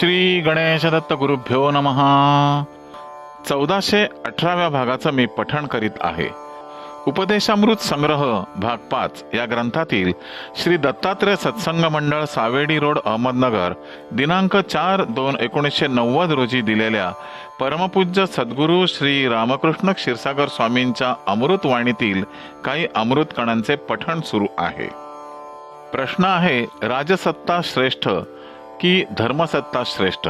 श्री गणेश दत्त गुरुभ्यो नम. चौदाशे अठराव्या भागाचं मी पठण करीत आहे. उपदेशामृत संग्रह भाग पाच या ग्रंथातील श्री दत्तात्रय सत्संग मंडळ सावेडी रोड अहमदनगर दिनांक चार दोन एकोणीसशे नव्वद रोजी दिलेल्या परमपूज्य सद्गुरू श्री रामकृष्ण क्षीरसागर स्वामींच्या अमृतवाणीतील काही अमृत कणांचे पठण सुरू आहे. प्रश्न आहे राजसत्ता श्रेष्ठ की धर्मसत्ता श्रेष्ठ.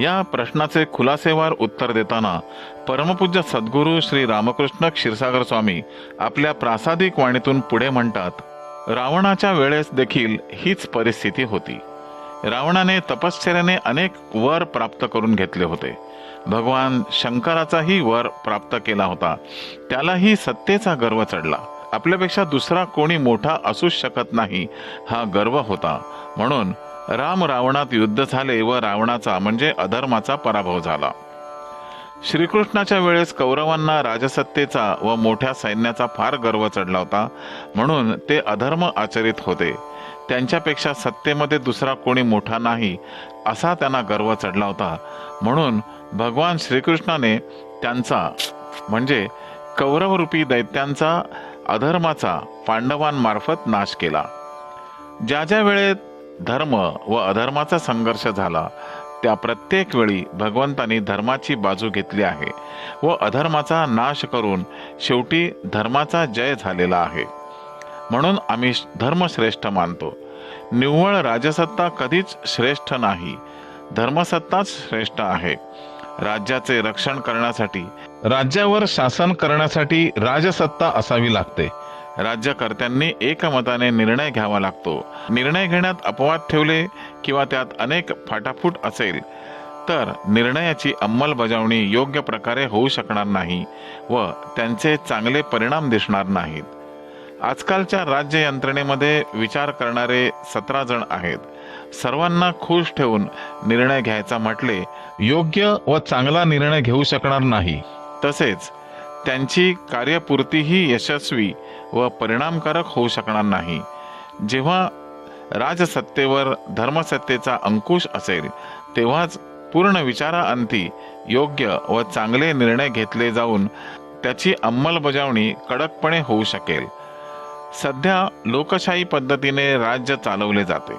या प्रश्नाचे खुलासेवार उत्तर देताना परमपूज्य सद्गुरू श्री रामकृष्ण क्षीरसागर स्वामी आपल्या प्रासादिक वाणीतून पुढे म्हणतात रावणाच्या वेळेस देखील हीच परिस्थिती होती. रावणाने तपश्चर्याने अनेक वर प्राप्त करून घेतले होते. भगवान शंकराचाही वर प्राप्त केला होता. त्यालाही सत्तेचा गर्व चढला. आपल्यापेक्षा दुसरा कोणी मोठा असूच शकत नाही हा गर्व होता. म्हणून राम रावणात युद्ध झाले व रावणाचा म्हणजे अधर्माचा पराभव झाला. श्रीकृष्णाच्या वेळेस कौरवांना राजसत्तेचा व मोठ्या सैन्याचा फार गर्व चढला होता म्हणून ते अधर्म आचरित होते. त्यांच्यापेक्षा सत्तेमध्ये दुसरा कोणी मोठा नाही असा त्यांना गर्व चढला होता. म्हणून भगवान श्रीकृष्णाने त्यांचा म्हणजे कौरवरूपी दैत्यांचा अधर्माचा पांडवांमार्फत नाश केला. ज्या ज्या वेळेत धर्म व अधर्माचा संघर्ष झाला त्या प्रत्येक वेळी भगवंतांनी धर्माची बाजू घेतली आहे व अधर्माचा नाश करून शेवटी धर्माचा जय झालेला आहे. म्हणून आम्ही धर्मश्रेष्ठ मानतो. निव्वळ राजसत्ता कधीच श्रेष्ठ नाही. धर्मसत्ताच श्रेष्ठ आहे. राज्याचे रक्षण करण्यासाठी राज्यावर शासन करण्यासाठी राजसत्ता असावी लागते. राज्यकर्त्यांनी एकमताने निर्णय घ्यावा लागतो. निर्णय घेण्यात अपवाद ठेवले किंवा त्यात अनेक फाटाफूट असेल तर निर्णयाची अंमलबजावणी योग्य प्रकारे होऊ शकणार नाही व त्यांचे चांगले परिणाम दिसणार नाहीत. आजकालच्या राज्य यंत्रणेमध्ये विचार करणारे सतरा जण आहेत. सर्वांना खुश ठेवून निर्णय घ्यायचा म्हटले योग्य व चांगला निर्णय घेऊ शकणार नाही. तसेच त्यांची कार्यपूर्तीही यशस्वी व परिणामकारक होऊ शकणार नाही. जेव्हा राजसत्तेवर धर्मसत्तेचा अंकुश असेल तेव्हाच पूर्ण विचाराअंती योग्य व चांगले निर्णय घेतले जाऊन त्याची अंमलबजावणी कडकपणे होऊ शकेल. सध्या लोकशाही पद्धतीने राज्य चालवले जाते.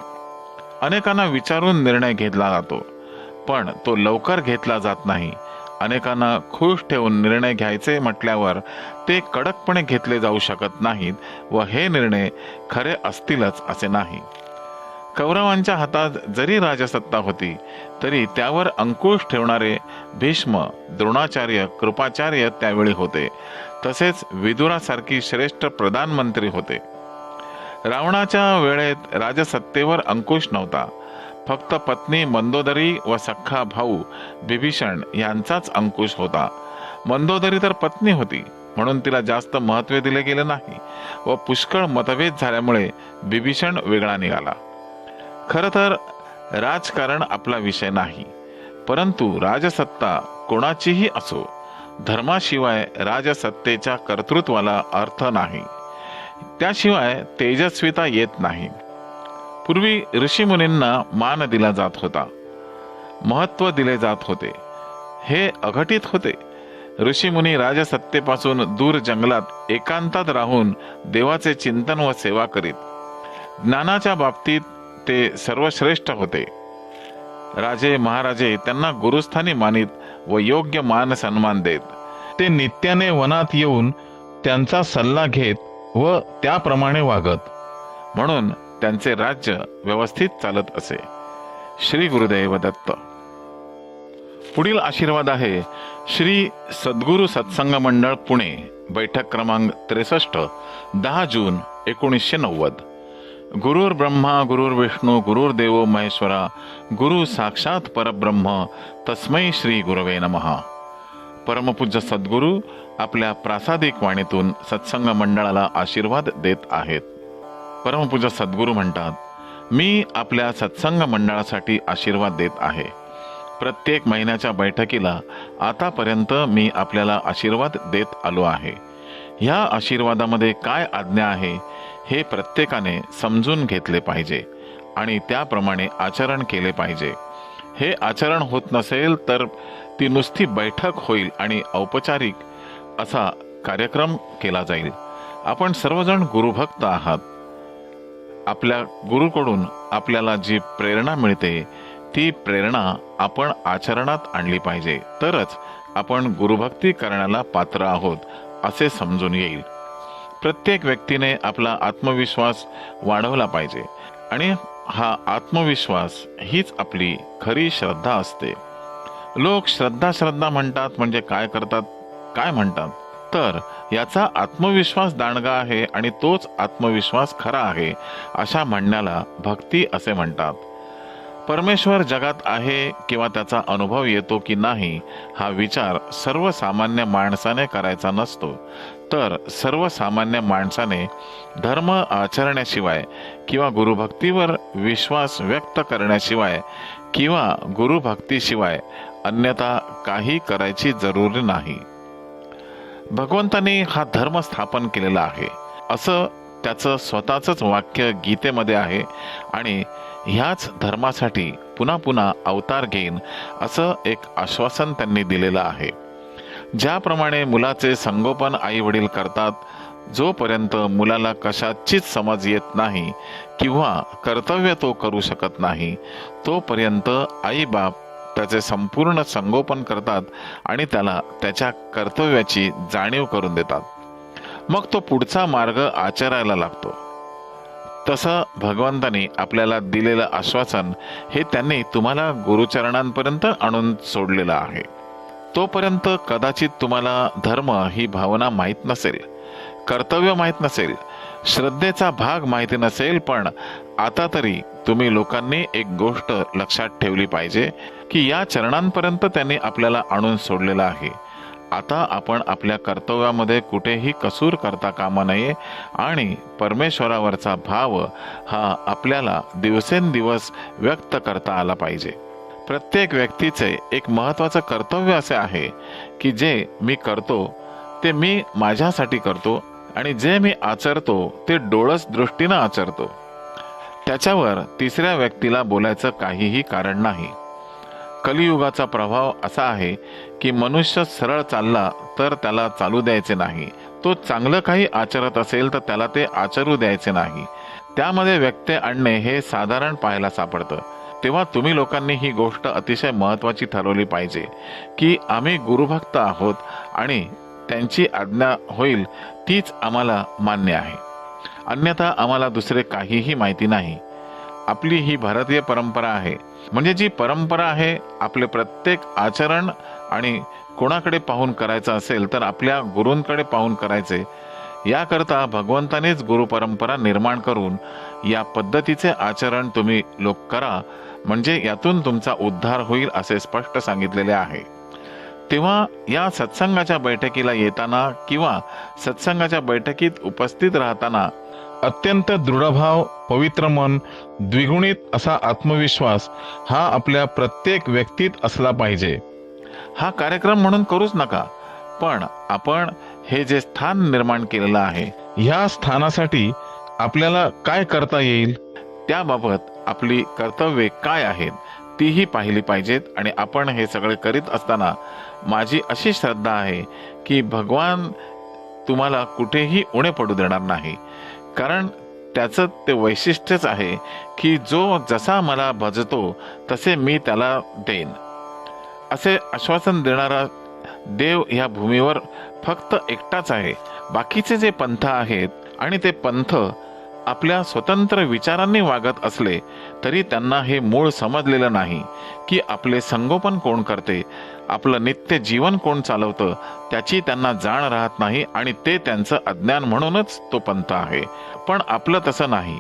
अनेकांना विचारून निर्णय घेतला जातो पण तो लवकर घेतला जात नाही. अनेकांना खुश ठेवून निर्णय घ्यायचे म्हटल्यावर ते कडकपणे घेतले जाऊ शकत नाहीत व हे निर्णय खरे असतीलच असे नाही. कौरवांच्या हातात जरी राजसत्ता होती तरी त्यावर अंकुश ठेवणारे भीष्म द्रोणाचार्य कृपाचार्य त्यावेळी होते. तसेच विदुरासारखी श्रेष्ठ प्रधानमंत्री होते. रावणाच्या वेळेत राजसत्तेवर अंकुश नव्हता. फक्त पत्नी मंदोदरी व सख्खा भाऊ बिभीषण यांचाच अंकुश होता. मंदोदरी तर पत्नी होती म्हणून तिला जास्त महत्त्व दिले गेले नाही व पुष्कळ मतभेद झाल्यामुळे बिभीषण वेगळा निघाला. खरं तर राजकारण आपला विषय नाही परंतु राजसत्ता कोणाचीही असो धर्माशिवाय राजसत्तेच्या कर्तृत्वाला अर्थ नाही. त्याशिवाय तेजस्विता येत नाही. पूर्वी ऋषीमुनींना मान दिला जात होता. महत्त्व दिले जात होते. हे अघटित होते. ऋषीमुनी राजसत्तेपासून दूर जंगलात एकांतात राहून देवाचे चिंतन व सेवा करीत. ज्ञानाच्या बाबतीत ते सर्वश्रेष्ठ होते. राजे महाराजे त्यांना गुरुस्थानी मानित व योग्य मान सन्मान देत. ते नित्याने वनात येऊन त्यांचा सल्ला घेत व त्याप्रमाणे वागत. म्हणून त्यांचे राज्य व्यवस्थित चालत असे. श्री गुरुदेव दत्त. पुढील आशीर्वाद आहे श्री सद्गुरु सत्संग मंडळ पुणे बैठक क्रमांक त्रेसष्ट दहा जून एकोणीसशे नव्वद. गुरुर ब्रह्मा गुरुर विष्णू गुरुर देवो महेश्वरा गुरु साक्षात परब्रह्म तस्मै श्री गुरवे नमहा परमपूज्य सद्गुरू आपल्या प्रासादिक वाणीतून सत्संग मंडळाला आशीर्वाद देत आहेत. परमपूज्य सद्गुरू म्हणतात मी आपल्या सत्संग मंडळासाठी आशीर्वाद देत आहे. प्रत्येक महिन्याच्या बैठकीला आतापर्यंत मी आपल्याला आशीर्वाद देत आलो आहे. ह्या आशीर्वादामध्ये काय आज्ञा आहे हे प्रत्येकाने समजून घेतले पाहिजे आणि त्याप्रमाणे आचरण केले पाहिजे. हे आचरण होत नसेल तर ती नुसती बैठक होईल आणि औपचारिक असा कार्यक्रम केला जाईल. आपण सर्वजण गुरुभक्त आहात. आपल्या गुरुकडून आपल्याला जी प्रेरणा मिळते ती प्रेरणा आपण आचरणात आणली पाहिजे. तरच आपण गुरुभक्ती करण्याला पात्र आहोत असे समजून येईल. प्रत्येक व्यक्तीने आपला आत्मविश्वास वाढवला पाहिजे आणि हा आत्मविश्वास हीच आपली खरी श्रद्धा असते. लोक श्रद्धा श्रद्धा म्हणतात म्हणजे काय करतात? काय म्हणतात? तर याचा आत्मविश्वास दांडगा आहे आणि तोच आत्मविश्वास खरा आहे अशा म्हणण्याला भक्ती असे म्हणतात. परमेश्वर जगात आहे किंवा त्याचा अनुभव येतो की नाही हा विचार सर्वसामान्य माणसाने करायचा नसतो. तर सर्वसामान्य माणसाने धर्म आचरण्याशिवाय किंवा गुरुभक्तीवर विश्वास व्यक्त करण्याशिवाय किंवा गुरुभक्तीशिवाय अन्यथा काही करायची जरुरी नाही. भगवंताने हा धर्म स्थापन केलेला आहे. असं त्याचं स्वतःच वाक्य गीतेमध्ये आहे आणि ह्याच धर्मासाठी पुन्हा पुन्हा अवतार घेईन असं एक आश्वासन त्यांनी दिलेलं आहे. ज्याप्रमाणे मुलाचे संगोपन आई वडील करतात जोपर्यंत मुलाला कशाचीच समज येत नाही किंवा कर्तव्य तो करू शकत नाही तोपर्यंत आई बाप त्याचे संपूर्ण संगोपन करतात आणि त्याला त्याच्या कर्तव्याची जाणीव करून देतात. मग तो पुढचा मार्ग आचरायला लागतो. तसं भगवंतानी आपल्याला दिलेलं आश्वासन हे त्यांनी तुम्हाला गुरुचरणांपर्यंत आणून सोडलेलं आहे. तोपर्यंत कदाचित तुम्हाला धर्म ही भावना माहीत नसेल कर्तव्य माहीत नसेल श्रद्धेचा भाग माहिती नसेल पण आता तरी तुम्ही लोकांनी एक गोष्ट लक्षात ठेवली पाहिजे की या चरणांपर्यंत त्यांनी आपल्याला आणून सोडलेलं आहे. आता आपण आपल्या कर्तव्यामध्ये कुठेही कसूर करता कामा नये आणि परमेश्वरावरचा भाव हा आपल्याला दिवसेंदिवस व्यक्त करता आला पाहिजे. प्रत्येक व्यक्तीचे एक महत्त्वाचं कर्तव्य असे आहे की जे मी करतो ते मी माझ्यासाठी करतो आणि जे मी आचरतो ते डोळस दृष्टीनं आचरतो. त्याच्यावर तिसऱ्या व्यक्तीला बोलायचं काहीही कारण नाही. कलियुगाचा प्रभाव असा आहे की मनुष्य सरळ चालला तर त्याला चालू द्यायचे नाही. तो चांगलं काही आचरत असेल तर त्याला ते आचरू द्यायचे नाही. त्यामध्ये व्यत्यय आणणे हे साधारण पाहायला सापडतं. तेव्हा तुम्ही लोकांनी ही गोष्ट अतिशय महत्वाची ठरवली पाहिजे की आम्ही गुरुभक्त आहोत आणि त्यांची आज्ञा होईल तीच आम्हाला मान्य आहे. अन्यथा आम्हाला दुसरे काहीही माहिती नाही. आपली ही भारतीय परंपरा आहे. म्हणजे जी परंपरा आहे आपले प्रत्येक आचरण आणि कोणाकडे पाहून करायचं असेल तर आपल्या गुरूंकडे पाहून करायचे. याकरता भगवंतानेच गुरु परंपरा निर्माण करून या पद्धतीचे आचरण तुम्ही लोक करा. म्हणजे यातून तुमचा उद्धार होईल असे स्पष्ट सांगितलेले आहे. तेव्हा या सत्संगाच्या बैठकीला येताना किंवा सत्संगाच्या बैठकीत उपस्थित राहताना अत्यंत दृढभाव पवित्र मन द्विगुणित असा आत्मविश्वास हा आपल्या प्रत्येक व्यक्तीत असला पाहिजे. हा कार्यक्रम म्हणून करूच नका पण आपण हे जे स्थान निर्माण केलेलं आहे ह्या स्थानासाठी आपल्याला काय करता येईल? त्याबाबत आपली कर्तव्ये काय आहेत तीही पाहिली पाहिजेत आणि आपण हे सगळे करीत असताना माझी अशी श्रद्धा आहे की भगवान तुम्हाला कुठेही उणे पडू देणार नाही. कारण त्याचं ते वैशिष्ट्यच आहे की जो जसा मला भजतो तसे मी त्याला देईन. असे आश्वासन देणारा देव ह्या भूमीवर फक्त एकटाच आहे. बाकीचे जे पंथ आहेत आणि ते पंथ आपल्या स्वतंत्र विचारांनी वागत असले तरी त्यांना हे मूळ समजलेलं नाही की आपले संगोपन कोण करते आपलं नित्य जीवन कोण चालवतं त्याची त्यांना जाण राहत नाही आणि ते त्यांचं अज्ञान म्हणूनच तो पंथ आहे. पण आपलं तसं नाही.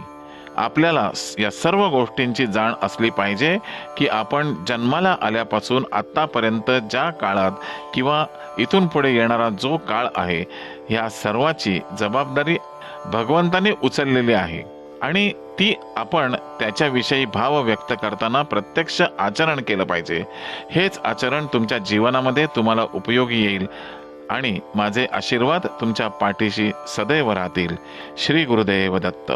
आपल्याला या सर्व गोष्टींची जाण असली पाहिजे की आपण जन्माला आल्यापासून आत्तापर्यंत ज्या काळात किंवा इथून पुढे येणारा जो काळ आहे ह्या सर्वाची जबाबदारी भगवंताने उचललेली आहे. आणि ती आपण त्याच्याविषयी भाव व्यक्त करताना प्रत्यक्ष आचरण केलं पाहिजे. हेच आचरण तुमच्या जीवनामध्ये तुम्हाला उपयोगी येईल आणि माझे आशीर्वाद तुमच्या पाठीशी सदैव राहतील. श्री गुरुदेव दत्त.